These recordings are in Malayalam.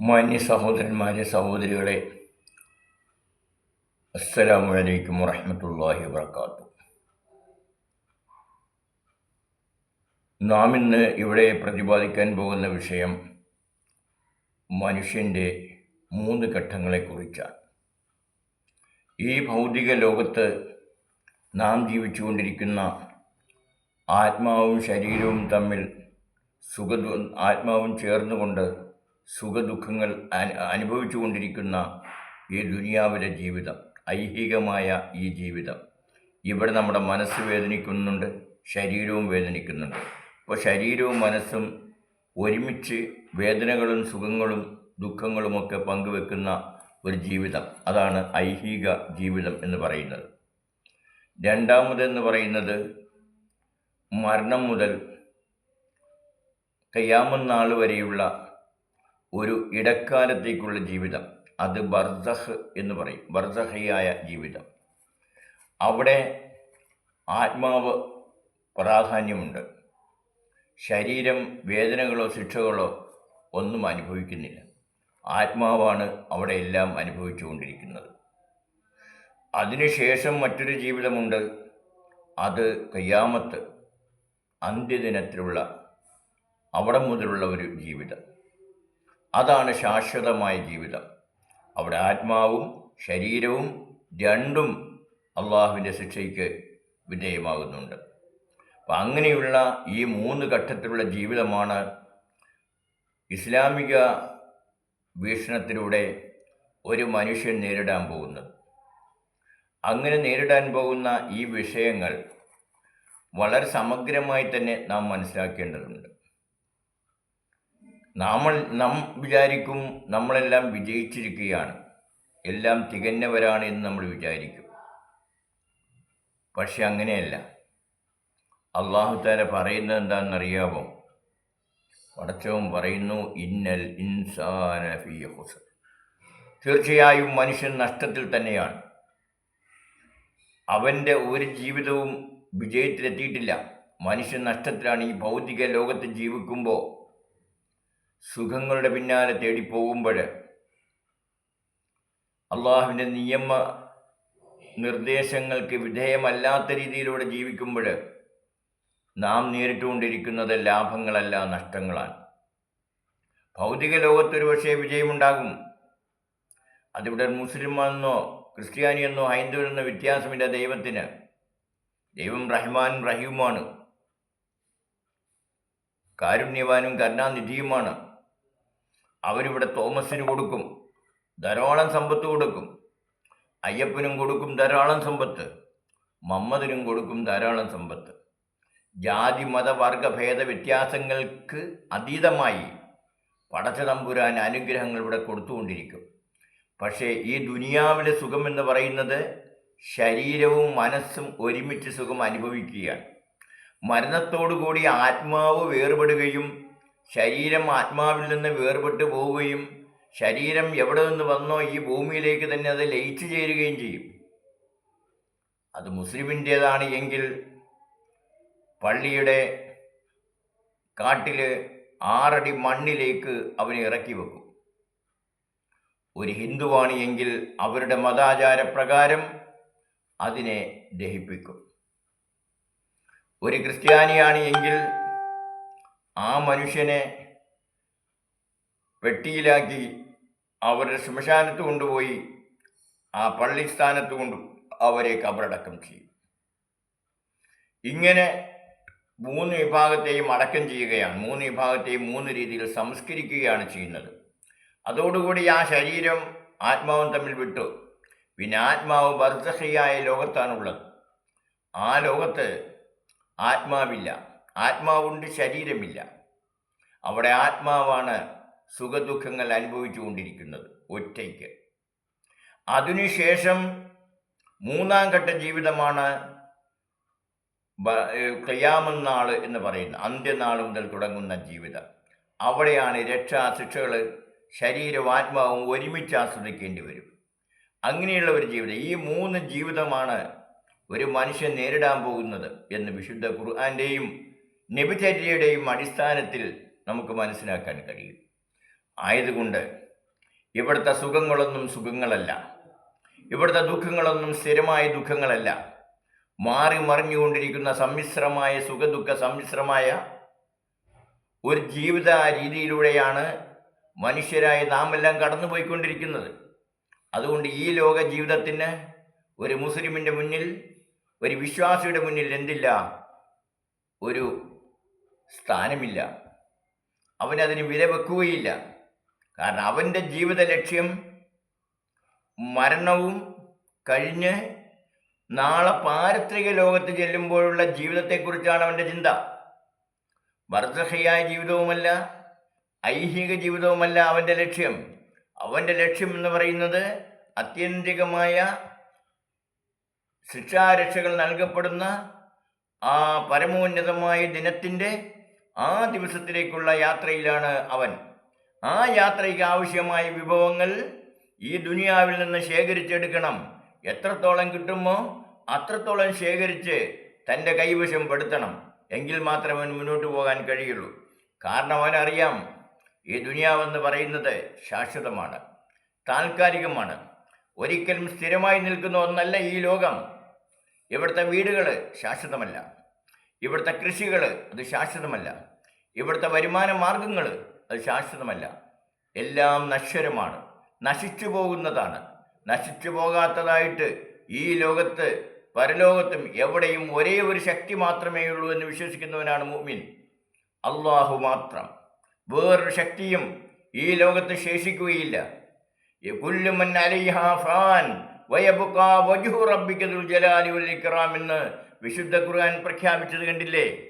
മാന്യ സഹോദരന്മാരെ സഹോദരികളെ അസ്സലാമു അലൈക്കും വറഹ്മത്തുള്ളാഹി വബർക്കാത്തു നാം ഇന്ന് ഇവിടെ പ്രതിപാദിക്കാൻ പോകുന്ന വിഷയം മനുഷ്യന്റെ മൂന്ന് ഘട്ടങ്ങളെക്കുറിച്ചാണ്. ഈ ഭൗതിക ലോകത്ത് നാം ജീവിച്ചുകൊണ്ടിരിക്കുന്ന ആത്മാവും ശരീരവും തമ്മിൽ സുഖ ആത്മാവും ചേർന്നുകൊണ്ട് സുഖദുഃഖങ്ങൾ അനുഭവിച്ചു കൊണ്ടിരിക്കുന്ന ഈ ദുനിയാവിലെ ജീവിതം ഐഹികമായ ഈ ജീവിതം. ഇവിടെ നമ്മുടെ മനസ്സ് വേദനിക്കുന്നുണ്ട് ശരീരവും വേദനിക്കുന്നുണ്ട്. അപ്പോൾ ശരീരവും മനസ്സും ഒരുമിച്ച് വേദനകളും സുഖങ്ങളും ദുഃഖങ്ങളുമൊക്കെ പങ്കുവെക്കുന്ന ഒരു ജീവിതം. അതാണ് ഐഹിക ജീവിതം എന്ന് പറയുന്നത്. രണ്ടാമതെന്ന് പറയുന്നത് മരണം മുതൽ കയ്യാമനാൾ വരെയുള്ള ഒരു ഇടക്കാലത്തേക്കുള്ള ജീവിതം. അത് ബർസഹ് എന്ന് പറയും. ബർദഹയായ ജീവിതം. അവിടെ ആത്മാവ് പ്രാധാന്യമുണ്ട്. ശരീരം വേദനകളോ ശിക്ഷകളോ ഒന്നും അനുഭവിക്കുന്നില്ല. ആത്മാവാണ് അവിടെ എല്ലാം അനുഭവിച്ചുകൊണ്ടിരിക്കുന്നത്. അതിനുശേഷം മറ്റൊരു ജീവിതമുണ്ട്. അത് കയ്യാമത്ത് അന്ത്യദിനത്തിലുള്ള അവിടെ മുതലുള്ള ഒരു ജീവിതം. അതാണ് ശാശ്വതമായ ജീവിതം. അവിടെ ആത്മാവും ശരീരവും രണ്ടും അള്ളാഹുവിന്റെ ശിക്ഷയ്ക്ക് വിധേയമാകുന്നുണ്ട്. അപ്പം അങ്ങനെയുള്ള ഈ മൂന്ന് ഘട്ടത്തിലുള്ള ജീവിതമാണ് ഇസ്ലാമിക വീക്ഷണത്തിലൂടെ ഒരു മനുഷ്യൻ നേരിടാൻ പോകുന്നത്. അങ്ങനെ നേരിടാൻ പോകുന്ന ഈ വിഷയങ്ങൾ വളരെ സമഗ്രമായി തന്നെ നാം മനസ്സിലാക്കേണ്ടതുണ്ട്. നമ്മൾ നാം വിചാരിക്കും നമ്മളെല്ലാം വിജയിച്ചിരിക്കുകയാണ്. എല്ലാം തികഞ്ഞവരാണ് എന്ന് നമ്മൾ വിചാരിക്കും. പക്ഷെ അങ്ങനെയല്ല. അള്ളാഹു താല പറയുന്നത് എന്താണെന്നറിയാമോ പടച്ചവും പറയുന്നു ഇന്നൽ ഇൻസാന ഫീ ഹുസർ തീർച്ചയായും മനുഷ്യൻ നഷ്ടത്തിൽ തന്നെയാണ്. അവന്റെ ഒരു ജീവിതവും വിജയത്തിലെത്തിയിട്ടില്ല. മനുഷ്യൻ നഷ്ടത്തിലാണ് ഈ ഭൗതിക ലോകത്ത് ജീവിക്കുമ്പോൾ സുഖങ്ങളുടെ പിന്നാലെ തേടിപ്പോകുമ്പോൾ അള്ളാഹുവിന്റെ നിയമ നിർദ്ദേശങ്ങൾക്ക് വിധേയമല്ലാത്ത രീതിയിലൂടെ ജീവിക്കുമ്പോൾ നാം നേരിട്ടുകൊണ്ടിരിക്കുന്നത് ലാഭങ്ങളല്ല നഷ്ടങ്ങളാണ്. ഭൗതിക ലോകത്തൊരു പക്ഷേ വിജയമുണ്ടാകും. അതിവിടെ മുസ്ലിമാണെന്നോ ക്രിസ്ത്യാനിയെന്നോ ഹൈന്ദവനെന്നോ വ്യത്യാസമില്ല ദൈവത്തിന്. ദൈവം റഹ്മാനും റഹീമാണ് കാരുണ്യവാനും കരുണാനിധിയുമാണ്. അവരിവിടെ തോമസിന് കൊടുക്കും ധാരാളം സമ്പത്ത് കൊടുക്കും അയ്യപ്പനും കൊടുക്കും ധാരാളം സമ്പത്ത് മമ്മദിനും കൊടുക്കും ധാരാളം സമ്പത്ത്. ജാതി മതവർഗ ഭേദ വ്യത്യാസങ്ങൾക്ക് അതീതമായി പടച്ച തമ്പുരാൻ അനുഗ്രഹങ്ങൾ ഇവിടെ കൊടുത്തുകൊണ്ടിരിക്കും. പക്ഷേ ഈ ദുനിയാവിലെ സുഖം എന്ന് പറയുന്നത് ശരീരവും മനസ്സും ഒരുമിച്ച് സുഖം അനുഭവിക്കുകയാണ്. മരണത്തോടുകൂടി ആത്മാവ് വേർപെടുകയും ശരീരം ആത്മാവിൽ നിന്ന് വേർപെട്ട് പോവുകയും ശരീരം എവിടെ നിന്ന് വന്നോ ഈ ഭൂമിയിലേക്ക് തന്നെ അത് ലയിച്ചു ചേരുകയും ചെയ്യും. അത് മുസ്ലിമിന്റേതാണ് എങ്കിൽ പള്ളിയുടെ കാട്ടിൽ ആറടി മണ്ണിലേക്ക് അവനെ ഇറക്കി വെക്കും. ഒരു ഹിന്ദുവാണ് എങ്കിൽ അവരുടെ മതാചാരപ്രകാരം അതിനെ ദഹിപ്പിക്കും. ഒരു ക്രിസ്ത്യാനിയാണ് എങ്കിൽ ആ മനുഷ്യനെ പെട്ടിയിലാക്കി അവരുടെ ശ്മശാനത്ത് കൊണ്ടുപോയി ആ പള്ളി സ്ഥാനത്ത് കൊണ്ട് അവരെ കബറടക്കം ചെയ്യും. ഇങ്ങനെ മൂന്ന് വിഭാഗത്തെയും അടക്കം ചെയ്യുകയാണ്. മൂന്ന് വിഭാഗത്തെയും മൂന്ന് രീതിയിൽ സംസ്കരിക്കുകയാണ് ചെയ്യുന്നത്. അതോടുകൂടി ആ ശരീരം ആത്മാവും തമ്മിൽ വിട്ടു. പിന്നെ ആത്മാവ് ബർദ്ധഹയായ ലോകത്താണുള്ളത്. ആ ലോകത്ത് ആത്മാവില്ല. ആത്മാവുണ്ട് ശരീരമില്ല. അവിടെ ആത്മാവാണ് സുഖദുഃഖങ്ങൾ അനുഭവിച്ചു കൊണ്ടിരിക്കുന്നത് ഒറ്റയ്ക്ക്. അതിനുശേഷം മൂന്നാം ഘട്ട ജീവിതമാണ് ക്രിയാമനാൾ എന്ന് പറയുന്ന അന്ത്യനാൾ മുതൽ തുടങ്ങുന്ന ജീവിതം. അവിടെയാണ് രക്ഷാ ശിക്ഷകൾ ശരീരവും ആത്മാവും ഒരുമിച്ച് ആസ്വദിക്കേണ്ടി വരും. അങ്ങനെയുള്ള ഒരു ജീവിതം. ഈ മൂന്ന് ജീവിതമാണ് ഒരു മനുഷ്യൻ നേരിടാൻ പോകുന്നത് എന്ന് വിശുദ്ധ ഖുർആാന്റെയും നബിചര്യയുടെയും അടിസ്ഥാനത്തിൽ നമുക്ക് മനസ്സിലാക്കാൻ കഴിയും. ആയതുകൊണ്ട് ഇവിടുത്തെ സുഖങ്ങളൊന്നും സുഖങ്ങളല്ല. ഇവിടുത്തെ ദുഃഖങ്ങളൊന്നും സ്ഥിരമായ ദുഃഖങ്ങളല്ല. മാറി മറിഞ്ഞുകൊണ്ടിരിക്കുന്ന സമ്മിശ്രമായ സുഖദുഃഖ സമ്മിശ്രമായ ഒരു ജീവിത രീതിയിലൂടെയാണ് മനുഷ്യരായി നാം എല്ലാം കടന്നുപോയിക്കൊണ്ടിരിക്കുന്നത്. അതുകൊണ്ട് ഈ ലോക ജീവിതത്തിന് ഒരു മുസ്ലിമിന്റെ മുന്നിൽ ഒരു വിശ്വാസിയുടെ മുന്നിൽ എന്തില്ല? ഒരു സ്ഥാനമില്ല. അവനതിന് വില വെക്കുകയില്ല. കാരണം അവന്റെ ജീവിത ലക്ഷ്യം മരണവും കഴിഞ്ഞ് നാളെ പാരത്രിക ലോകത്ത് ചെല്ലുമ്പോഴുള്ള ജീവിതത്തെക്കുറിച്ചാണ് അവന്റെ ചിന്ത. വർദ്ധഹയായ ജീവിതവുമല്ല ഐഹിക ജീവിതവുമല്ല അവന്റെ ലക്ഷ്യം. അവന്റെ ലക്ഷ്യം എന്ന് പറയുന്നത് അത്യന്തികമായ ശിക്ഷാരക്ഷകൾ നൽകപ്പെടുന്ന ആ പരമോന്നതമായ ദിനത്തിന്റെ ആ ദിവസത്തിലേക്കുള്ള യാത്രയിലാണ് അവൻ. ആ യാത്രയ്ക്ക് ആവശ്യമായ വിഭവങ്ങൾ ഈ ദുനിയാവിൽ നിന്ന് ശേഖരിച്ചെടുക്കണം. എത്രത്തോളം കിട്ടുമോ അത്രത്തോളം ശേഖരിച്ച് തന്റെ കൈവശം പെടുത്തണം. എങ്കിൽ മാത്രമേ അവൻ മുന്നോട്ട് പോകാൻ കഴിയുള്ളൂ. കാരണം അവനറിയാം ഈ ദുനിയാവെന്ന് പറയുന്നത് ശാശ്വതമാണ് താൽക്കാലികമാണ്. ഒരിക്കലും സ്ഥിരമായി നിൽക്കുന്ന ഒന്നല്ല ഈ ലോകം. ഇവിടുത്തെ വീടുകൾ ശാശ്വതമല്ല. ഇവിടുത്തെ കൃഷികൾ അത് ശാശ്വതമല്ല. ഇവിടുത്തെ വരുമാന മാർഗങ്ങൾ അത് ശാശ്വതമല്ല. എല്ലാം നശ്വരമാണ്. നശിച്ചു പോകുന്നതാണ്. നശിച്ചു പോകാത്തതായിട്ട് ഈ ലോകത്ത് പരലോകത്തും എവിടെയും ഒരേ ഒരു ശക്തി മാത്രമേ ഉള്ളൂ എന്ന് വിശ്വസിക്കുന്നവനാണ് മുഅ്മിൻ. അള്ളാഹു മാത്രം. വേറൊരു ശക്തിയും ഈ ലോകത്ത് ശേഷിക്കുകയില്ല. ഫാൻ ജലാലി വൽ ഇക്റാം എന്ന് വിശുദ്ധ ഖുർആൻ പ്രഖ്യാപിച്ചത് കണ്ടില്ലേ?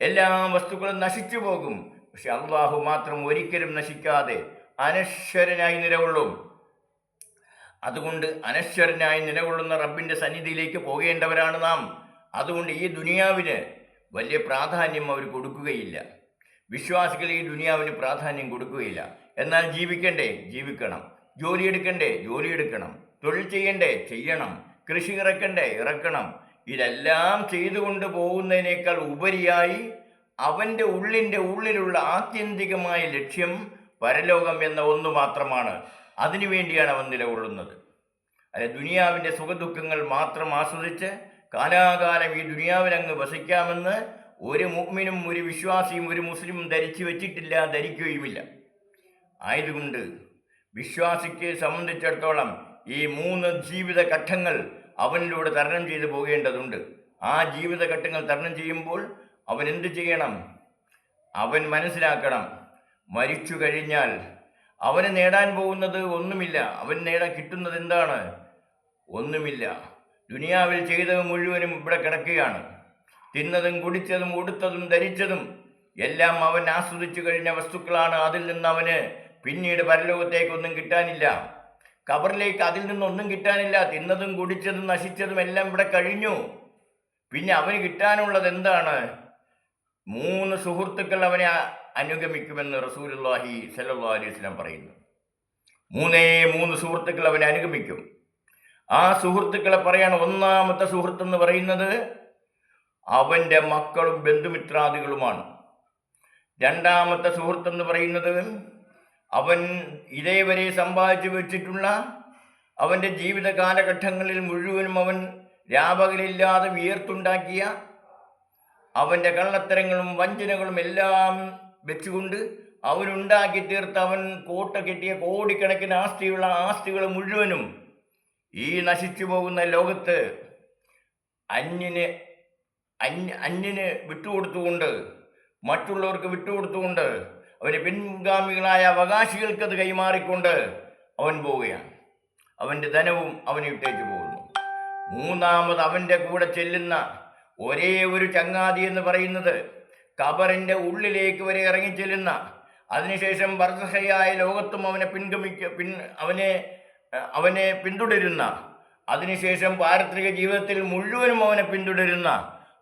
എല്ലാ വസ്തുക്കളും നശിച്ചു പോകും. പക്ഷെ അള്ളാഹു മാത്രം ഒരിക്കലും നശിക്കാതെ അനശ്വരനായി നിലകൊള്ളും. അതുകൊണ്ട് അനശ്വരനായി നിലകൊള്ളുന്ന റബ്ബിന്റെ സന്നിധിയിലേക്ക് പോകേണ്ടവരാണ് നാം. അതുകൊണ്ട് ഈ ദുനിയാവിന് വലിയ പ്രാധാന്യം അവർ കൊടുക്കുകയില്ല. വിശ്വാസികൾ ഈ ദുനിയാവിന് പ്രാധാന്യം കൊടുക്കുകയില്ല. എന്നാൽ ജീവിക്കണ്ടേ? ജീവിക്കണം. ജോലിയെടുക്കണ്ടേ ജോലിയെടുക്കണം തൊഴിൽ ചെയ്യണ്ടേ? ചെയ്യണം. കൃഷി ഇറക്കണ്ടേ? ഇറക്കണം. ഇതെല്ലാം ചെയ്തുകൊണ്ട് പോകുന്നതിനേക്കാൾ ഉപരിയായി അവന്റെ ഉള്ളിന്റെ ഉള്ളിലുള്ള ആത്യന്തികമായ ലക്ഷ്യം പരലോകം എന്ന ഒന്ന് മാത്രമാണ്. അതിനുവേണ്ടിയാണ് അവൻ നിലകൊള്ളുന്നത്. അല്ലെ ദുനിയാവിന്റെ സുഖദുഃഖങ്ങൾ മാത്രം ആസ്വദിച്ച് കാലാകാലം ഈ ദുനിയാവിലങ്ങ് വസിക്കാമെന്ന് ഒരു മുഗ്മിനും ഒരു വിശ്വാസിയും ഒരു മുസ്ലിമും ധരിച്ചു വച്ചിട്ടില്ല ധരിക്കുകയുമില്ല. ആയതുകൊണ്ട് വിശ്വാസിക്ക് സംബന്ധിച്ചിടത്തോളം ഈ മൂന്ന് ജീവിത ഘട്ടങ്ങൾ അവനിലൂടെ തരണം ചെയ്തു പോകേണ്ടതുണ്ട്. ആ ജീവിതഘട്ടങ്ങൾ തരണം ചെയ്യുമ്പോൾ അവൻ എന്ത് ചെയ്യണം? അവൻ മനസ്സിലാക്കണം. മരിച്ചു കഴിഞ്ഞാൽ അവന് നേടാൻ പോകുന്നത് ഒന്നുമില്ല. അവൻ നേടാൻ കിട്ടുന്നത് എന്താണ്? ഒന്നുമില്ല. ദുനിയാവിൽ ചെയ്തത് മുഴുവനും ഇവിടെ കിടക്കുകയാണ്. തിന്നതും കുടിച്ചതും ഉടുത്തതും ധരിച്ചതും എല്ലാം അവൻ ആസ്വദിച്ചു കഴിഞ്ഞ വസ്തുക്കളാണ്. അതിൽ നിന്ന് അവന് പിന്നീട് പരലോകത്തേക്കൊന്നും കിട്ടാനില്ല. കബറിലേക്ക് അതിൽ നിന്നൊന്നും കിട്ടാനില്ല. തിന്നതും കുടിച്ചതും നശിച്ചതും എല്ലാം ഇവിടെ കഴിഞ്ഞു. പിന്നെ അവന് കിട്ടാനുള്ളത് എന്താണ്? മൂന്ന് സുഹൃത്തുക്കൾ അവനെ അനുഗമിക്കുമെന്ന് റസൂലുള്ളാഹി സല്ലാ അലൈഹി വസല്ലം പറയുന്നു. മൂന്നേ മൂന്ന് സുഹൃത്തുക്കൾ അവനെ അനുഗമിക്കും. ആ സുഹൃത്തുക്കളെ പറയാണ് ഒന്നാമത്തെ സുഹൃത്ത് എന്ന് പറയുന്നത് അവന്റെ മക്കളും ബന്ധുമിത്രാദികളുമാണ്. രണ്ടാമത്തെ സുഹൃത്ത് എന്ന് പറയുന്നത് അവൻ ഇതേവരെ സമ്പാദിച്ചു വെച്ചിട്ടുള്ള അവന്റെ ജീവിത കാലഘട്ടങ്ങളിൽ മുഴുവനും അവൻ രാപകലില്ലാതെ വിയർത്തുണ്ടാക്കിയ അവന്റെ കള്ളത്തരങ്ങളും വഞ്ചനകളും എല്ലാം വെച്ചുകൊണ്ട് അവനുണ്ടാക്കി തീർത്ത് അവൻ കോട്ട കെട്ടിയ കോടിക്കണക്കിന് ആസ്തിയുള്ള ആസ്തികൾ മുഴുവനും ഈ നശിച്ചു പോകുന്ന ലോകത്ത് അന്യന് അന്യ അന്യന് വിട്ടുകൊടുത്തുകൊണ്ട് മറ്റുള്ളവർക്ക് വിട്ടുകൊടുത്തുകൊണ്ട് അവന് പിൻഗാമികളായ അവകാശികൾക്ക് അത് കൈമാറിക്കൊണ്ട് അവൻ പോവുകയാണ്. അവന്റെ ധനവും അവനെ ഇട്ടേച്ചു പോകുന്നു. മൂന്നാമത് അവന്റെ കൂടെ ചെല്ലുന്ന ഒരേ ഒരു ചങ്ങാതി എന്ന് പറയുന്നത് കബറിന്റെ ഉള്ളിലേക്ക് വരെ ഇറങ്ങിച്ചെല്ലുന്ന അതിനുശേഷം വർദ്ധഹയായ ലോകത്തും അവനെ പിൻഗമിക്ക പിൻ അവനെ അവനെ പിന്തുടരുന്ന അതിനുശേഷം പാരത്രിക ജീവിതത്തിൽ മുഴുവനും അവനെ പിന്തുടരുന്ന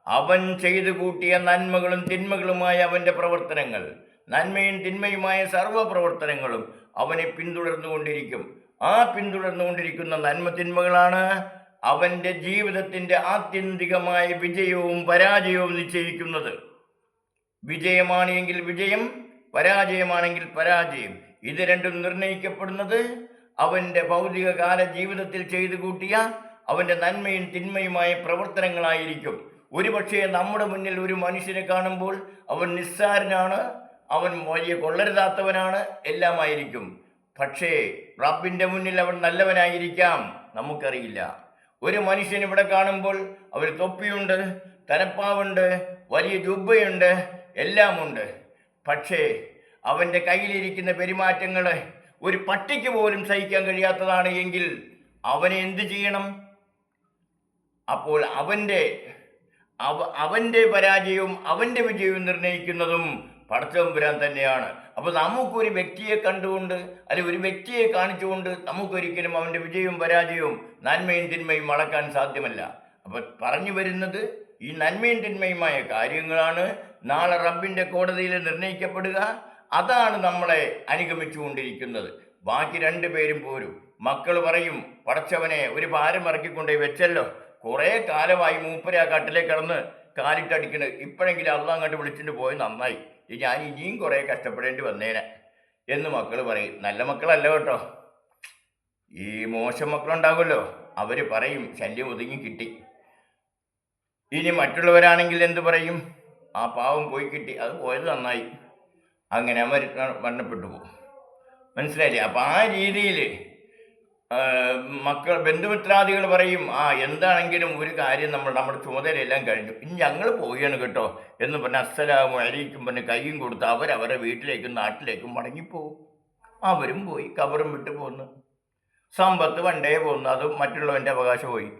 അവൻ ചെയ്തു കൂട്ടിയ നന്മകളും തിന്മകളുമായ അവന്റെ പ്രവർത്തനങ്ങൾ. നന്മയും തിന്മയുമായ സർവ പ്രവർത്തനങ്ങളും അവനെ പിന്തുടർന്നുകൊണ്ടിരിക്കും. ആ പിന്തുടർന്നുകൊണ്ടിരിക്കുന്ന നന്മ തിന്മകളാണ് അവന്റെ ജീവിതത്തിന്റെ ആത്യന്തികമായ വിജയവും പരാജയവും നിശ്ചയിക്കുന്നത്. വിജയമാണെങ്കിൽ വിജയം പരാജയമാണെങ്കിൽ പരാജയം. ഇത് രണ്ടും നിർണയിക്കപ്പെടുന്നത് അവന്റെ ഭൗതികകാല ജീവിതത്തിൽ ചെയ്തു കൂട്ടിയ അവന്റെ നന്മയും തിന്മയുമായ പ്രവർത്തനങ്ങളായിരിക്കും. ഒരുപക്ഷെ നമ്മുടെ മുന്നിൽ ഒരു മനുഷ്യനെ കാണുമ്പോൾ അവൻ നിസ്സാരനാണ് അവൻ വലിയ കൊള്ളരുതാത്തവനാണ് എല്ലാമായിരിക്കും. പക്ഷേ റബ്ബിന്റെ മുന്നിൽ അവൻ നല്ലവനായിരിക്കാം നമുക്കറിയില്ല. ഒരു മനുഷ്യൻ ഇവിടെ കാണുമ്പോൾ അവർ തൊപ്പിയുണ്ട് തലപ്പാവുണ്ട് വലിയ ജുബയുണ്ട് എല്ലാമുണ്ട്. പക്ഷേ അവന്റെ കയ്യിലിരിക്കുന്ന പെരുമാറ്റങ്ങൾ ഒരു പട്ടിക്ക് പോലും സഹിക്കാൻ കഴിയാത്തതാണ് എങ്കിൽ അവനെ എന്തു ചെയ്യണം? അപ്പോൾ അവന്റെ അവ അവന്റെ പരാജയവും അവന്റെ വിജയവും നിർണയിക്കുന്നതും പടച്ചവമ്പുരാൻ തന്നെയാണ്. അപ്പോൾ നമുക്കൊരു വ്യക്തിയെ കണ്ടുകൊണ്ട് അല്ലെങ്കിൽ ഒരു വ്യക്തിയെ കാണിച്ചുകൊണ്ട് നമുക്കൊരിക്കലും അവന്റെ വിജയവും പരാജയവും നന്മയും തിന്മയും അളക്കാൻ സാധ്യമല്ല. അപ്പോൾ പറഞ്ഞു വരുന്നത് ഈ നന്മയും തിന്മയുമായ കാര്യങ്ങളാണ്. നാളെ റബ്ബിന്റെ കോടതിയിൽ നിർണയിക്കപ്പെടുക അതാണ് നമ്മളെ അനുഗമിച്ചുകൊണ്ടിരിക്കുന്നത്. ബാക്കി രണ്ടു പേരും പോരും. മക്കൾ പറയും പടച്ചവനെ ഒരു ഭാരം ഇറക്കിക്കൊണ്ടേ വെച്ചല്ലോ. കുറേ കാലമായി മൂപ്പര ആ കട്ടിലേക്ക് കിടന്ന് കാലിട്ടടിക്കണ്. ഇപ്പോഴെങ്കിലും അള്ള അങ്ങോട്ട് വിളിച്ചിട്ട് പോയി നന്നായി. ഇനി ഞാൻ ഇനിയും കുറേ കഷ്ടപ്പെടേണ്ടി വന്നേനെ. എന്ന് മക്കൾ പറയും. നല്ല മക്കളല്ല കേട്ടോ? ഈ മോശം മക്കളുണ്ടാകുമല്ലോ. അവർ പറയും ശല്യം ഒതുങ്ങി കിട്ടി. ഇനി മറ്റുള്ളവരാണെങ്കിൽ എന്ത് പറയും? ആ പാവം പോയി കിട്ടി. അത് പോയത് നന്നായി. അങ്ങനെ അവർ മരണപ്പെട്ടു പോകും. മനസ്സിലായില്ലേ? അപ്പം ആ രീതിയിൽ മക്കൾ ബന്ധുമിത്രാദികൾ പറയും ആ എന്താണെങ്കിലും ഒരു കാര്യം നമ്മൾ നമ്മുടെ ചുമതലയെല്ലാം കഴിഞ്ഞു. ഇനി ഞങ്ങൾ പോവുകയാണ് കേട്ടോ. എന്ന് പറഞ്ഞ് അസ്സലാമു അലൈക്കും പറഞ്ഞ് കൈയും കൊടുത്ത് അവരവരെ വീട്ടിലേക്കും നാട്ടിലേക്കും മടങ്ങിപ്പോവും. അവരും പോയി കബറും വിട്ട് പോന്നു. സമ്പത്ത് വണ്ടേ പോന്നു അതും മറ്റുള്ളവന്റെ അവകാശം പോയി.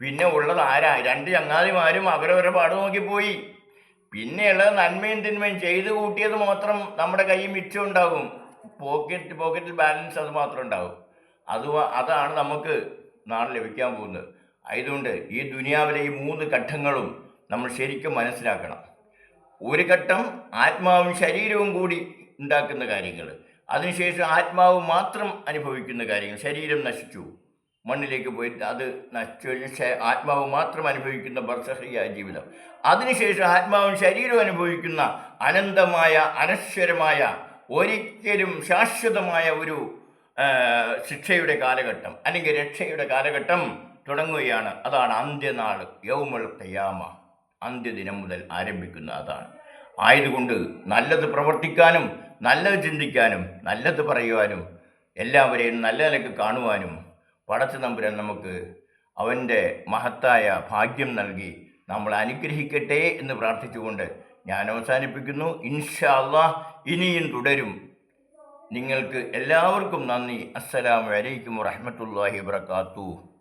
പിന്നെ ഉള്ളത് ആരാ? രണ്ട് ചങ്ങാതിമാരും അവരവരെ പാട് നോക്കിപ്പോയി പിന്നെയുള്ളത് നന്മയും തിന്മയും ചെയ്തു കൂട്ടിയത് മാത്രം നമ്മുടെ കയ്യിൽ മിച്ചം ഉണ്ടാകും. പോക്കറ്റ് പോക്കറ്റിൽ ബാലൻസ് അത് മാത്രം ഉണ്ടാകും. അത് അതാണ് നമുക്ക് നാളെ ലഭിക്കാൻ പോകുന്നത്. ആയതുകൊണ്ട് ഈ ദുനിയാവിലെ ഈ മൂന്ന് ഘട്ടങ്ങളും നമ്മൾ ശരിക്കും മനസ്സിലാക്കണം. ഒരു ഘട്ടം ആത്മാവും ശരീരവും കൂടി ഉണ്ടാക്കുന്ന കാര്യങ്ങൾ. അതിനുശേഷം ആത്മാവ് മാത്രം അനുഭവിക്കുന്ന കാര്യങ്ങൾ. ശരീരം നശിച്ചു. മണ്ണിലേക്ക് പോയി അത് നശിച്ചു. കഴിഞ്ഞ് ആത്മാവ് മാത്രം അനുഭവിക്കുന്ന ബർസഹിയായ ജീവിതം. അതിനുശേഷം ആത്മാവും ശരീരവും അനുഭവിക്കുന്ന അനന്തമായ അനശ്വരമായ ഒരിക്കലും ശാശ്വതമായ ഒരു ശിക്ഷയുടെ കാലഘട്ടം അല്ലെങ്കിൽ രക്ഷയുടെ കാലഘട്ടം തുടങ്ങുകയാണ്. അതാണ് അന്ത്യനാൾ യൗമൾ കയ്യാമ അന്ത്യദിനം മുതൽ ആരംഭിക്കുന്ന അതാണ്. ആയതുകൊണ്ട് നല്ലത് പ്രവർത്തിക്കാനും നല്ലത് ചിന്തിക്കാനും നല്ലത് പറയുവാനും എല്ലാവരെയും നല്ല നിലയ്ക്ക് കാണുവാനും പടച്ചു നമ്പുരൻ നമുക്ക് അവന്റെ മഹത്തായ ഭാഗ്യം നൽകി നമ്മൾ അനുഗ്രഹിക്കട്ടെ എന്ന് പ്രാർത്ഥിച്ചുകൊണ്ട് ഞാൻ അവസാനിപ്പിക്കുന്നു. ഇൻഷാ ഇനിയും തുടരും. നിങ്ങൾക്ക് എല്ലാവർക്കും നന്ദി. അസ്സലാമു അലൈക്കും വറഹ്മത്തുള്ളാഹി വബറകാതുഹു.